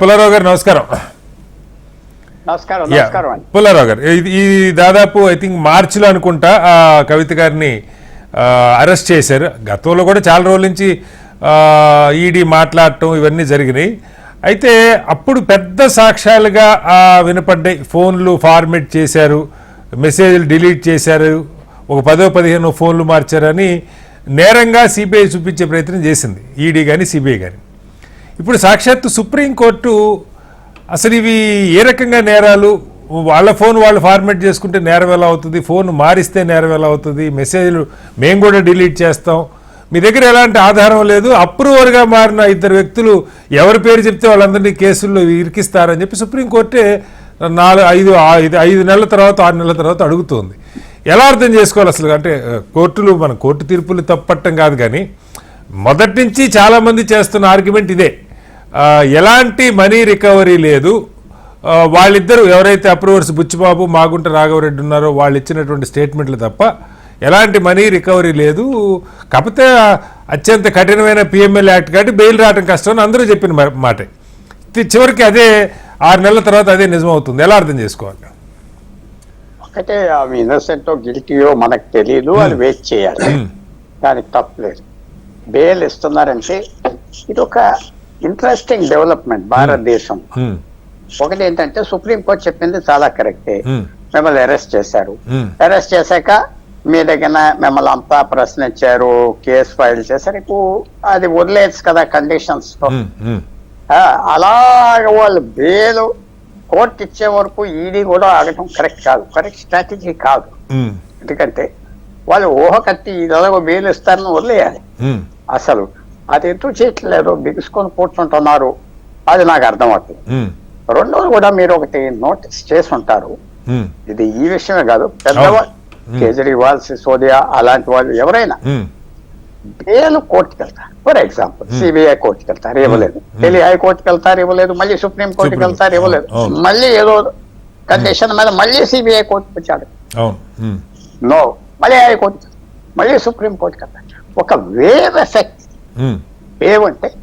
పుల్లారావు గారు నమస్కారం. పుల్లారావు గారు ఇది ఇది దాదాపు ఐ థింక్ మార్చిలో అనుకుంటా ఆ కవిత గారిని అరెస్ట్ చేశారు. గతంలో కూడా చాలా రోజుల నుంచి ఈడీ మాట్లాడటం ఇవన్నీ జరిగినాయి. అయితే అప్పుడు పెద్ద సాక్ష్యాలుగా ఆ, వినపడ్డాయి. ఫోన్లు ఫార్మేట్ చేశారు మెసేజ్లు డిలీట్ చేశారు ఒక పదో పదిహేను ఫోన్లు మార్చారని నేరంగా సిబిఐ చూపించే ప్రయత్నం చేసింది. ఈడీ కానీ సిబిఐ కానీ ఇప్పుడు సాక్షాత్తు సుప్రీంకోర్టు అసలు ఇవి ఏ రకంగా నేరాలు? వాళ్ళ ఫోన్ వాళ్ళు ఫార్మేట్ చేసుకుంటే నేరం ఎలా అవుతుంది? ఫోన్ మారిస్తే నేరం ఎలా అవుతుంది? మెసేజ్లు మేము కూడా డిలీట్ చేస్తాం. మీ దగ్గర ఎలాంటి ఆధారం లేదు. అప్రూవర్గా మారిన ఇద్దరు వ్యక్తులు ఎవరి పేరు చెప్తే వాళ్ళందరినీ కేసుల్లో ఇరికిస్తారని చెప్పి సుప్రీంకోర్టే నాలుగు ఐదు ఐదు ఐదు నెలల తర్వాత ఆరు నెలల తర్వాత అడుగుతుంది. ఎలా అర్థం చేసుకోవాలి అసలు? అంటే కోర్టులు మన కోర్టు తీర్పులు తప్పట్టం కాదు కానీ మొదటి నుంచి చాలా మంది చేస్తున్న ఆర్గ్యుమెంట్ ఇదే. ఎలాంటి మనీ రికవరీ లేదు. వాళ్ళిద్దరూ ఎవరైతే అప్రూవర్స్ బుచ్చిబాబు మాగుంట రాఘవరెడ్డి ఉన్నారో వాళ్ళు ఇచ్చినటువంటి స్టేట్మెంట్లు తప్ప ఎలాంటి మనీ రికవరీ లేదు. కాకపోతే అత్యంత కఠినమైన పిఎంఎల్ యాక్ట్ కాబట్టి బెయిల్ రావడం కష్టం అని అందరూ చెప్పిన మాటే. చివరికి అదే ఆరు నెలల తర్వాత అదే నిజమవుతుంది. ఎలా అర్థం చేసుకోవాలి? ఒకటే ఆమె ఇన్నోసెంట్ గిల్టీయో మనకు తెలియదు అది వెయిట్ చేయాలి. దానికి తప్పలేదు. బెయిల్ ఇస్తున్నారంటే ఇది ఒక ఇంట్రెస్టింగ్ డెవలప్మెంట్ భారతదేశం. హ్మ్, ఒకటి ఏంటంటే సుప్రీంకోర్టు చెప్పింది చాలా కరెక్టే. హ్మ్, మిమ్మల్ని అరెస్ట్ చేశారు. అరెస్ట్ చేశాక మీ దగ్గర మిమ్మల్ని అంతా ప్రశ్నించారు కేసు ఫైల్ చేశారు. ఇప్పుడు అది వదిలేయచ్చు కదా కండిషన్స్తో. అలాగ వాళ్ళు బెయిల్ కోర్టు ఇచ్చే వరకు ఈడీ కూడా ఆగటం కరెక్ట్ కాదు. కరెక్ట్ స్ట్రాటజీ కాదు. ఎందుకంటే వాళ్ళు ఊహ కట్టి ఇలాగో బెయిల్ ఇస్తారని వదిలేయాలి. అసలు అది ఎందుకు చేయట్లేదు బిగుసుకొని కూర్చుంటున్నారు అది నాకు అర్థం అవుతుంది రెండోది కూడా మీరు ఒకటి నోటీస్ చేసి ఉంటారు ఇది ఈ విషయమే కాదు పెద్దవాళ్ళు. కేజ్రీవాల్ సిసోదియా అలాంటి వాళ్ళు ఎవరైనా బెయిల్ కోర్టుకి వెళ్తారు ఫర్ ఎగ్జాంపుల్ సిబిఐ కోర్టుకి వెళ్తారు ఇవ్వలేదు. ఢిల్లీ హైకోర్టుకి వెళ్తారు ఇవ్వలేదు. మళ్ళీ సుప్రీం కోర్టుకి. వెళ్తారు ఇవ్వలేదు. మళ్ళీ ఏదో కండిషన్ మీద మళ్ళీ సిబిఐ కోర్టుకి వచ్చాడు నో మళ్ళీ హైకోర్టు మళ్ళీ సుప్రీం కోర్టుకి వెళ్తాడు ఒక వేవ్ ఎఫెక్ట్. వేవ్ అంటే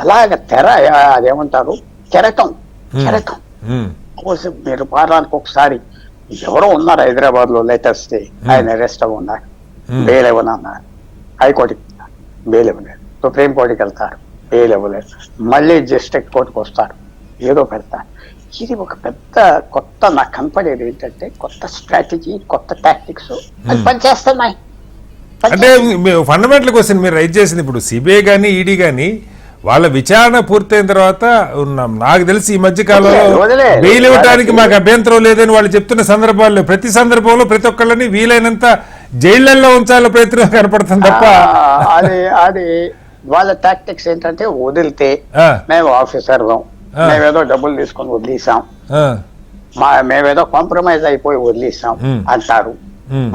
అలాగ తెర అదేమంటారు? కెరటం. Hmm. కెరటం. మీరు వారానికి ఒకసారి ఎవరో ఉన్నారు హైదరాబాద్లో లేటెస్ట్ ఆయన అరెస్ట్ అవ్వ ఉన్నారు. బెయిల్ ఇవ్వనన్నారు. హైకోర్టుకి వెళ్తారు. బెయిల్ ఇవ్వలేదు. సుప్రీం కోర్టుకి వెళ్తారు. బెయిల్ ఇవ్వలేదు. మళ్ళీ డిస్ట్రిక్ట్ కోర్టుకు వస్తారు. ఏదో పెడతారు. ఇది ఒక పెద్ద కొత్త నాకు కనపడేది ఏంటంటే కొత్త స్ట్రాటజీ కొత్త టాక్టిక్స్ అది పనిచేస్తున్నాయి అంటే ఫండమెంటల్ క్వశ్చన్ మీరు రైట్ చేసింది ఇప్పుడు సిబిఐ కానీ ఈడీ కానీ వాళ్ళ విచారణ పూర్తయిన తర్వాత ఉన్న- నాకు తెలిసి ఈ మధ్య కాలంలో. బెయిల్ ఇవ్వడానికి మాకు అభ్యంతరం లేదని వాళ్ళు చెప్తున్న సందర్భాల్లో ప్రతి సందర్భంలో ప్రతి ఒక్కళ్ళని వీలైనంత జైళ్ళలో ఉంచాల ప్రయత్నం కనపడుతుంది తప్ప. అది అది. వాళ్ళ టాక్టిక్స్ ఏంటంటే వదిలితే మేము ఆఫీసర్. మేమేదో డబ్బులు తీసుకొని వదిలేసాం మా మేమేదో కాంప్రమైజ్ అయిపోయి వదిలేసాం. అంటారు.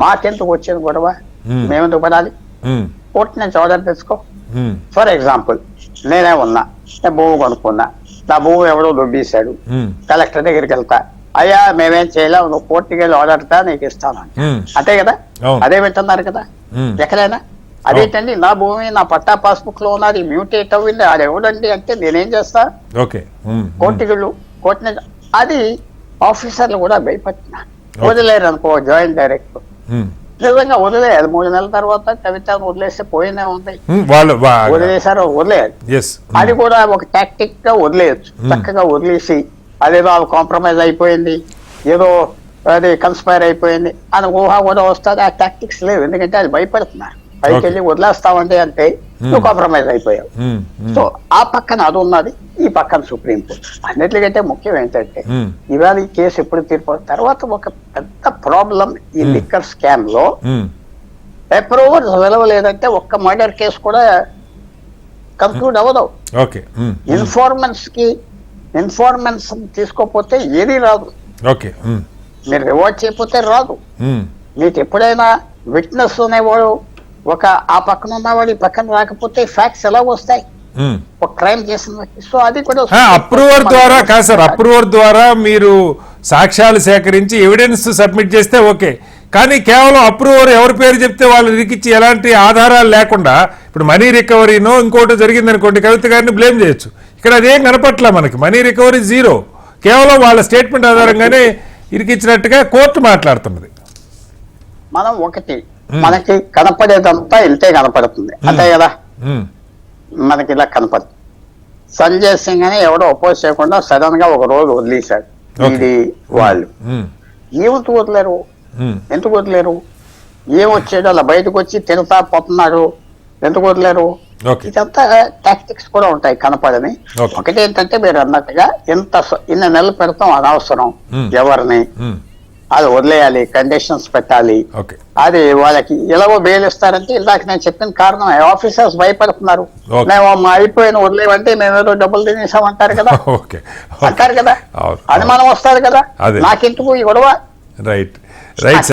మాకెందుకు వచ్చిన గొడవ. మేమెందుకు పడాలి? కోర్టు నుంచి ఆర్డర్ తెచ్చుకో ఫర్ ఎగ్జాంపుల్ నేనే ఉన్నా నేను భూమి కొనుక్కున్నా నా భూమి ఎవడో దొబ్బేశాడు. కలెక్టర్ దగ్గరికి వెళ్తా అయ్యా మేమేం చేయలేం నువ్వు కోర్టుకి వెళ్ళి ఆర్డర్ తా నీకు ఇస్తాను అంతే కదా. అదే వింటున్నారు కదా? ఎక్కడైనా అదేంటండి నా భూమి నా పట్టా పాస్బుక్లో ఉన్నది మ్యూటేట్ అవ్వింది అది ఎవడండి అంటే నేనేం చేస్తా? ఓకే. కోర్టు అది ఆఫీసర్లు కూడా భయపడుతున్నారు వదిలేరు అనుకో జాయింట్ డైరెక్టర్ నిజంగా వదిలేయాలి మూడు నెలల తర్వాత కవిత వదిలేస్తే పోయినే ఉంది. వాళ్ళు వదిలేశారు ఎస్ అది కూడా ఒక టాక్టిక్గా వదిలేయచ్చు చక్కగా వదిలేసి అదేదో అవి కాంప్రమైజ్ అయిపోయింది ఏదో అది కన్స్పైర్ అయిపోయింది అని ఊహ కూడా వస్తుంది ఆ టాక్టిక్స్ లేవు ఎందుకంటే అది భయపడుతున్నారు. పైకి. వెళ్ళి వదిలేస్తామంటే అంటే నువ్వు కాంప్రమైజ్ అయిపోయావు. సో ఆ పక్కన అది ఉన్నది ఈ పక్కన సుప్రీం కోర్టు. అన్నిటికంటే ముఖ్యం ఏంటంటే ఇవాళ ఈ కేసు ఎప్పుడు తీర్పు తర్వాత ఒక పెద్ద ప్రాబ్లం ఈ లిక్కర్ స్కామ్లో అప్రూవర్ విలువ లేదంటే ఒక్క మర్డర్ కేసు కూడా కంక్లూడ్ అవ్వదు. ఇన్ఫార్మెన్స్కి ఇన్ఫార్మెన్స్ తీసుకోకపోతే ఏది రాదు. మీరు రివార్డ్ చేయకపోతే రాదు. మీకు ఎప్పుడైనా విట్నెస్ అనేవాడు ఒక ఆ పక్కన ఉన్నవాడు ఈ పక్కన రాకపోతే ఫ్యాక్ట్స్ ఎలా వస్తాయి. ఒక క్రైమ్ చేసిన సో అది కూడా అప్రూవర్ ద్వారా కాదు సార్ అప్రూవర్ ద్వారా మీరు సాక్ష్యాలు సేకరించి ఎవిడెన్స్ సబ్మిట్ చేస్తే ఓకే. కానీ కేవలం అప్రూవర్ ఎవరి పేరు చెప్తే వాళ్ళు ఇరికిచ్చి ఎలాంటి ఆధారాలు లేకుండా ఇప్పుడు మనీ రికవరీనో ఇంకోటి జరిగింది అనుకోండి కవిత గారిని బ్లేమ్ చేయొచ్చు. ఇక్కడ అదేం కనపట్ల మనకి? మనీ రికవరీ జీరో కేవలం వాళ్ళ స్టేట్మెంట్ ఆధారంగానే ఇరికిచ్చినట్టుగా కోర్టు మాట్లాడుతున్నది. మనం ఒకటి మనకి కనపడేదంతా ఇంతే కనపడుతుంది. అంతే కదా? మనకి ఇలా కనపడుతుంది. సంజయ్ సింగ్ అని ఎవడో అపోజ్ చేయకుండా సడన్గా ఒక రోజు వదిలేశాడు. ఇది వాళ్ళు. ఏమిటి వదిలేరు ఎందుకు వదిలేరు? ఏం వచ్చాడు అలా బయటకు వచ్చి తిరుగుతా పోతున్నాడు. ఎందుకు వదిలేరు? ఇదంతా టాక్టిక్స్ కూడా ఉంటాయి కనపడని. ఒకటి ఏంటంటే మీరు అన్నట్టుగా ఇంత ఇన్ని నెలలు పెడతాం అనవసరం. ఎవరిని. అది వదిలేయాలి కండిషన్స్ పెట్టాలి. అది వాళ్ళకి ఎలాగో బెయిల్ ఇస్తారంటే ఇందాక నేను చెప్పిన కారణం ఆఫీసర్స్ భయపడుతున్నారు. మేము మా అయిపోయిన వదిలేవంటే మేము ఏదో డబ్బులు తినేసామంటారు కదా. ఓకే. అంటారు కదా. అనుమానం వస్తారు కదా. నాకెందుకు ఈ గొడవ? Right right